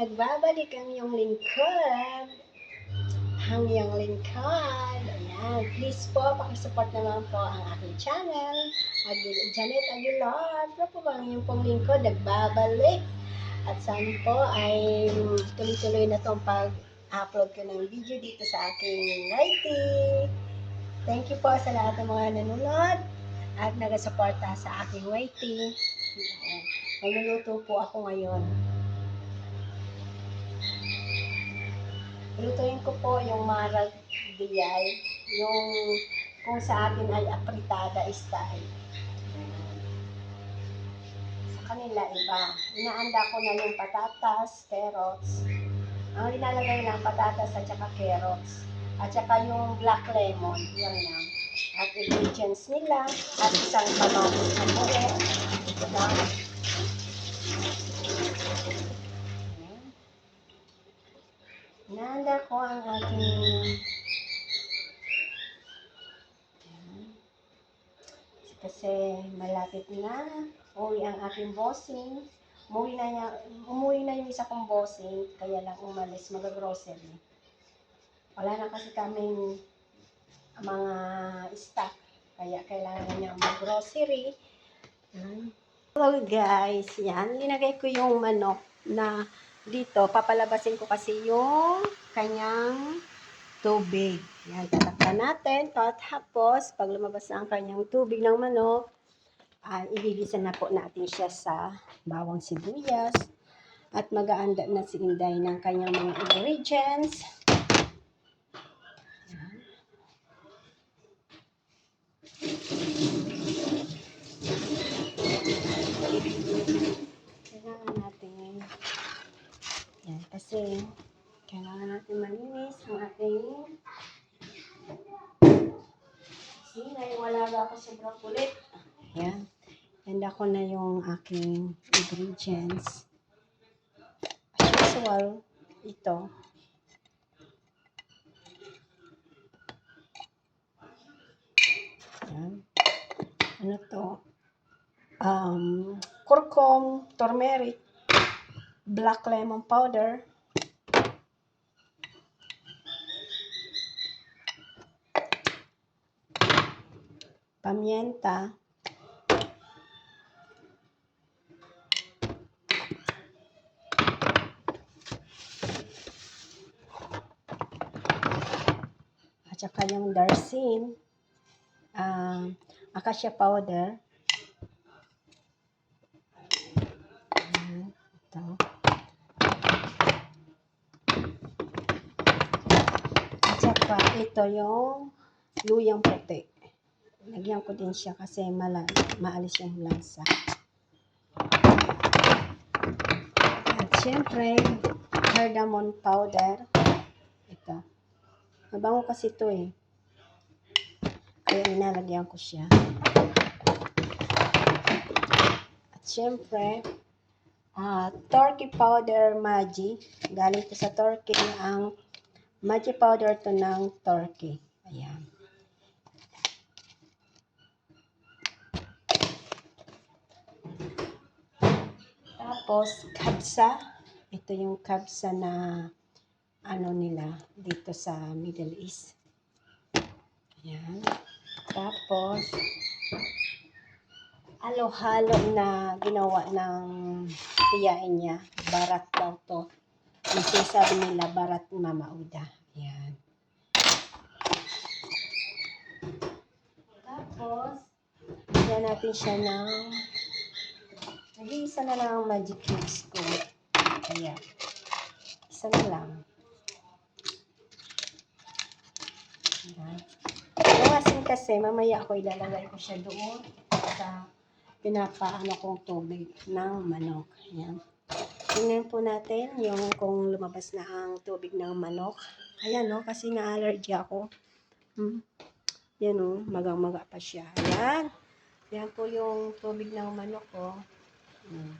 nagbabalik ang iyong lingkod. Ang iyong lingkod. Ayan. Please po, pakisupport naman po ang aking channel. Agil, Janet Aguilar. Ano po ba ang iyong pong lingkod? Nagbabalik. At sana po ay tuloy-tuloy na itong pag-upload ko ng video dito sa aking writing. Thank you po sa lahat ng mga nanonood at nagasuporta sa aking waiting. Ayan. Magluluto po ako ngayon. Lutuin ko po yung marag biyay, yung kung sa atin ay apritada style. Sa kanila iba. Inaanda ko na yung patatas, carrots. Ang linalagay lang patatas at saka carrots. At saka yung black lemon. Yan lang. At ingredients nila. At isang kamatis na muli. Ito lang. Ayan. Inaanda ko ang aking kasi malapit na uwi ang aking bossing. Umuwi na, niya, umuwi na yung isa kong bossing, kaya lang umalis, mag-grocery. Wala na kasi kaming mga stock, kaya kailangan niya mag-grocery. Hello guys, yan, linagay ko yung manok na dito, papalabasin ko kasi yung kanyang tubig. Yan, tatakpan natin. Tapos, pag lumabas na ang kanyang tubig ng manok, uh, igigisa na po natin siya sa bawang sibuyas. At mag-aanda na si Inday ng kanyang mga ingredients. Yan. Kailangan natin yan, kasi kailangan natin malinis ang ating sinay. Wala ba ako sobrang kulit? Yan. Handa ko na yung aking ingredients. As usual, ito. Yan. Ano to? Um, kurkum, turmeric, black lemon powder, pamienta, at saka yung darsin, um, acacia powder, Ayan, ito. At saka ito yung luyang puti. Lagyan ko din siya kasi mala, maalis yung lansa. At syempre, cardamom powder. Ito. Mabango kasi ito eh. Kaya inalagyan ko siya. At syempre, ah turkey powder Maggi. Galing to sa turkey ang Maggi powder to ng turkey. Ayan. Tapos, kabsa. Ito yung kabsa na ano nila dito sa Middle East. Ayan. Tapos, halo-halo na ginawa ng tiyain niya. Barat daw to. Yung sinasabi nila, barat mamauda. Ayan. Tapos, lagyan natin siya ng nag-iisa na lang ang magic cubes ko. Ayan. Isa na lang. Ayan. Yung asin kasi, mamaya ako ilalagay ko siya doon sa pinapaano kong tubig ng manok. Ayan. Tingnan po natin yung kung lumabas na ang tubig ng manok. Ayan no, kasi na-allergy ako. Hmm. Yan o, magang-maga pa siya. Ayan. Yan po yung tubig ng manok ko. Hmm.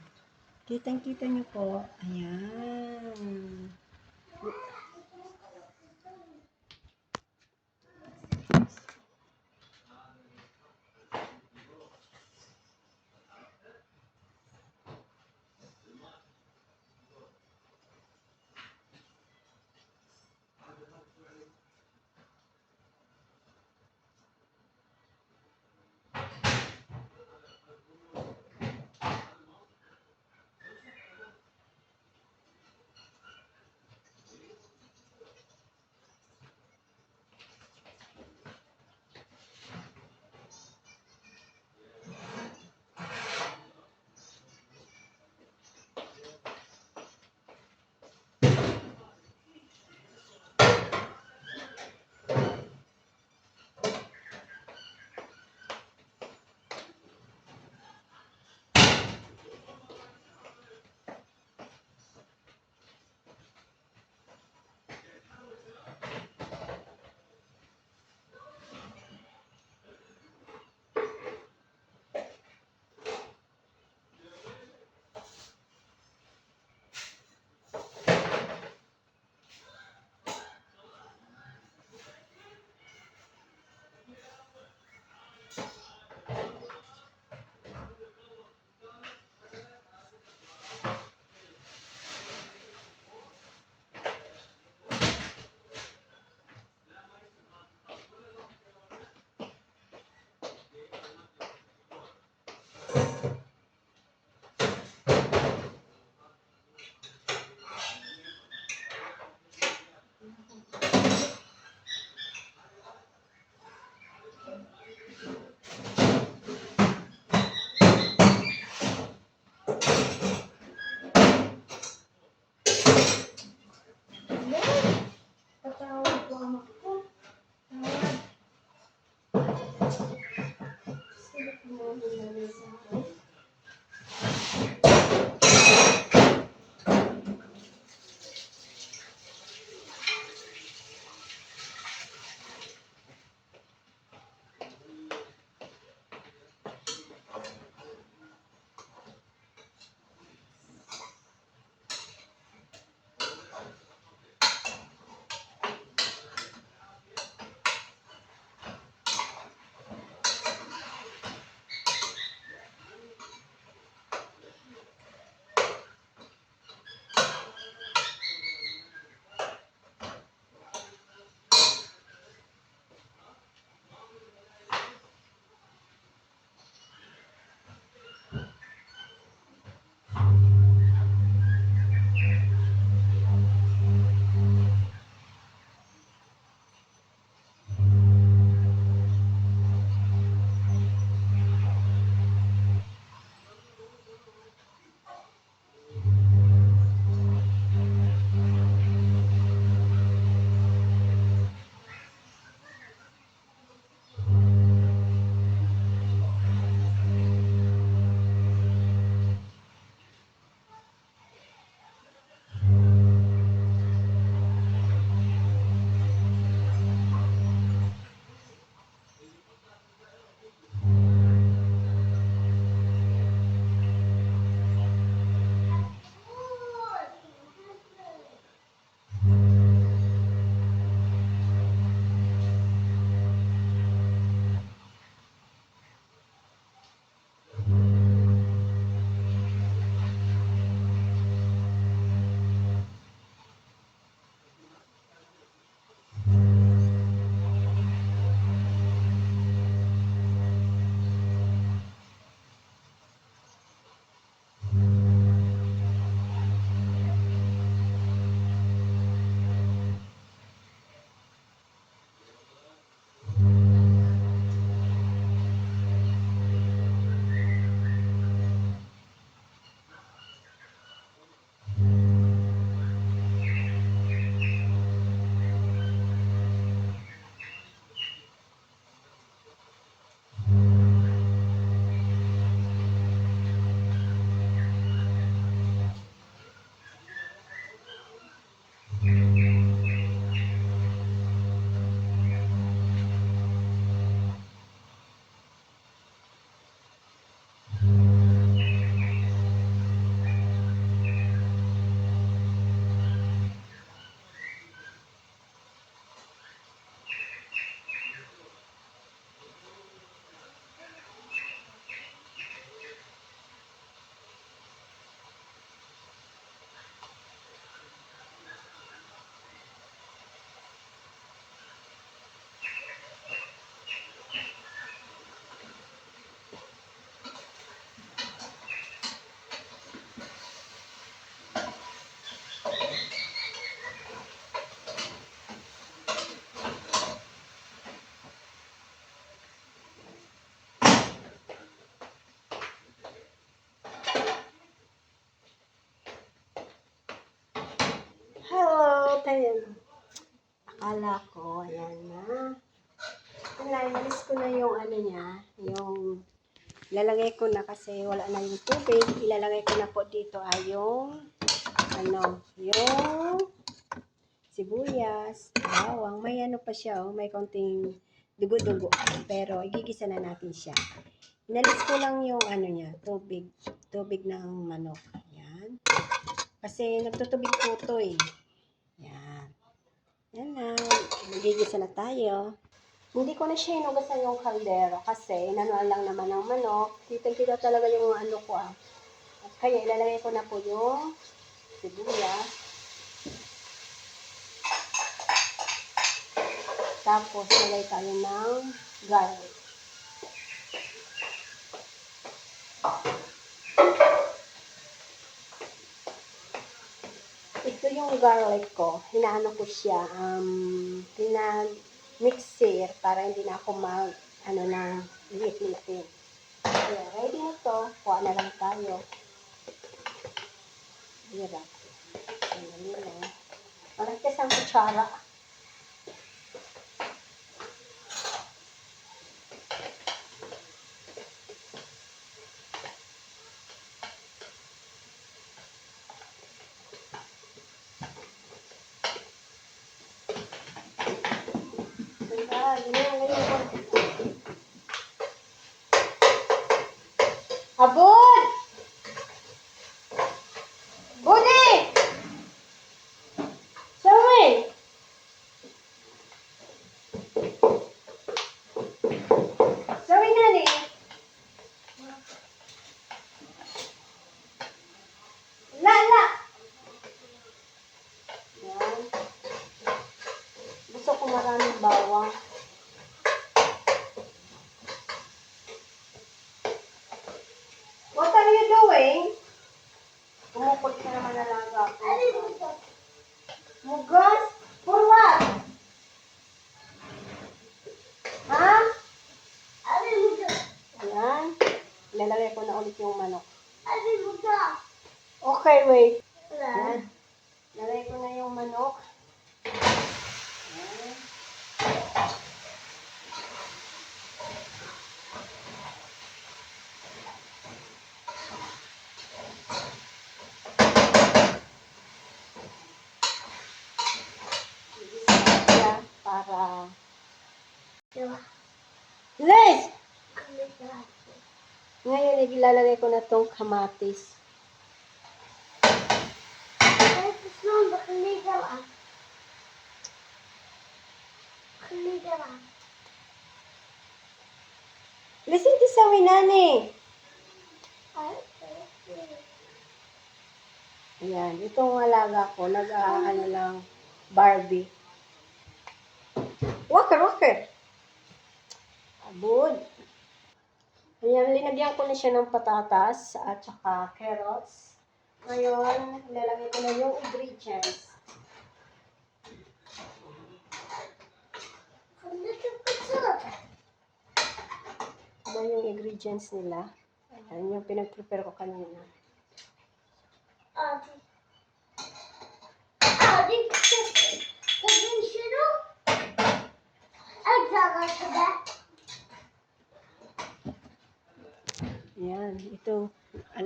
Kitang-kita niyo po. Ayan. Tayo. Akala ko, ayan na. Inalis ko na yung ano niya, yung ilalagay ko na kasi wala na yung tubig. Ilalagay ko na po dito ay yung ano, yung sibuyas, bawang. May ano pa siya, oh, may konting dugo-dugo. Pero igigisa na natin siya. Inalis ko lang yung ano niya, tubig. Tubig ng manok. Ayan. Kasi nagtutubig po ito eh. Yan. Na. Magigisa na tayo. Hindi ko na siya inugasan yung kaldero kasi inanuan lang naman ng manok. Kitang-kita talaga yung ano ko ah. Kaya ilalagay ko na po yung sibuyas. Tapos nilagay tayo ng garlic. Ito yung garlic ko. Hinaano ko siya. Um, pinag-mixer para hindi na ako mag, ano na, liit-liitin. Kaya ready na to. Kuha na lang tayo. Hirap. Sandali lang. Parang kasang kutsara. Diba? Ganyan, ganyan. Abot! Budi! Sawi! Sawi na ni. La, la! Yan. Gusto ko maraming bawang. What are you doing? Kumukot ka naman na lang ako. Mugas? For what? Ha? Ayan. Ilalagay ko na ulit yung manok. Okay, wait. Ayan. Lalagay ko na yung manok. Ayan. Siya para... Ngayon, ilalagay ko na tong kamatis. Listen to sa winani. Ayan, itong alaga ko, nag-ano lang, Barbie. Walker, walker. Abod. Ayan, linagyan ko na siya ng patatas at saka carrots. Ngayon, ilalagay ko na yung ingredients. Ano yung ingredients nila? Ayan, yung pinag-prepare ko kanina. Ayan,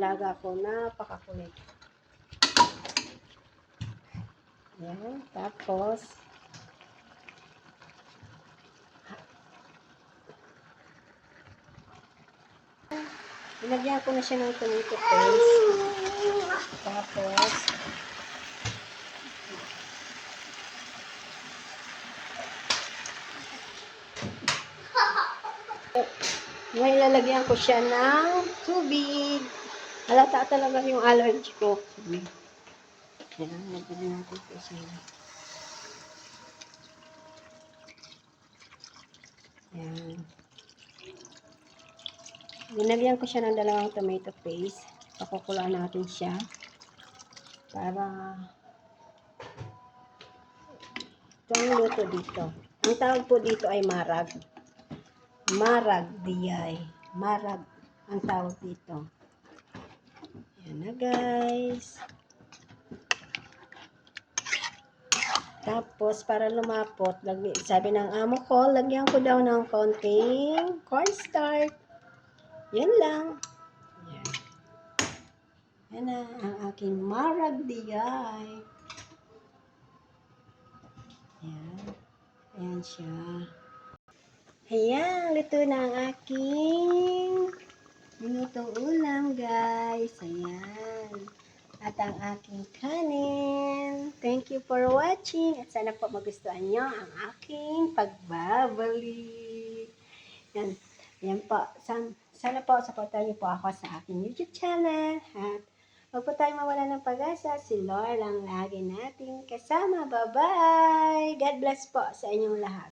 alaga ko, napakakulit. Ayan, tapos, Ilagyan ko na siya ng tomato paste. Tapos, ngayon lalagyan ko siya ng tubig. Halata talaga yung allergy ko. Ayan, lagyan natin po siya. Ayan. Linagyan ko siya ng dalawang tomato paste. Pakukulaan natin siya. Para ito ang luto dito. Ang tawag po dito ay marag. Marag diyay. Marag ang tawag dito. Yan na guys. Tapos, para lumapot, lagi, sabi ng amo ko, lagyan ko daw ng konting cornstarch. Yan lang. Yan. Yan na ang aking maragdiyay. Yan. Ayan siya. Ayan, luto na ang aking minutong ulam, guys. Ayan. At ang aking kanin. Thank you for watching. At sana po magustuhan nyo ang aking pagbabalik. Yan. Yan po. San, sana po supportan niyo po ako sa aking YouTube channel. At huwag po tayo mawala ng pag-asa. Si Lord lang lagi natin kasama. Bye-bye! God bless po sa inyong lahat.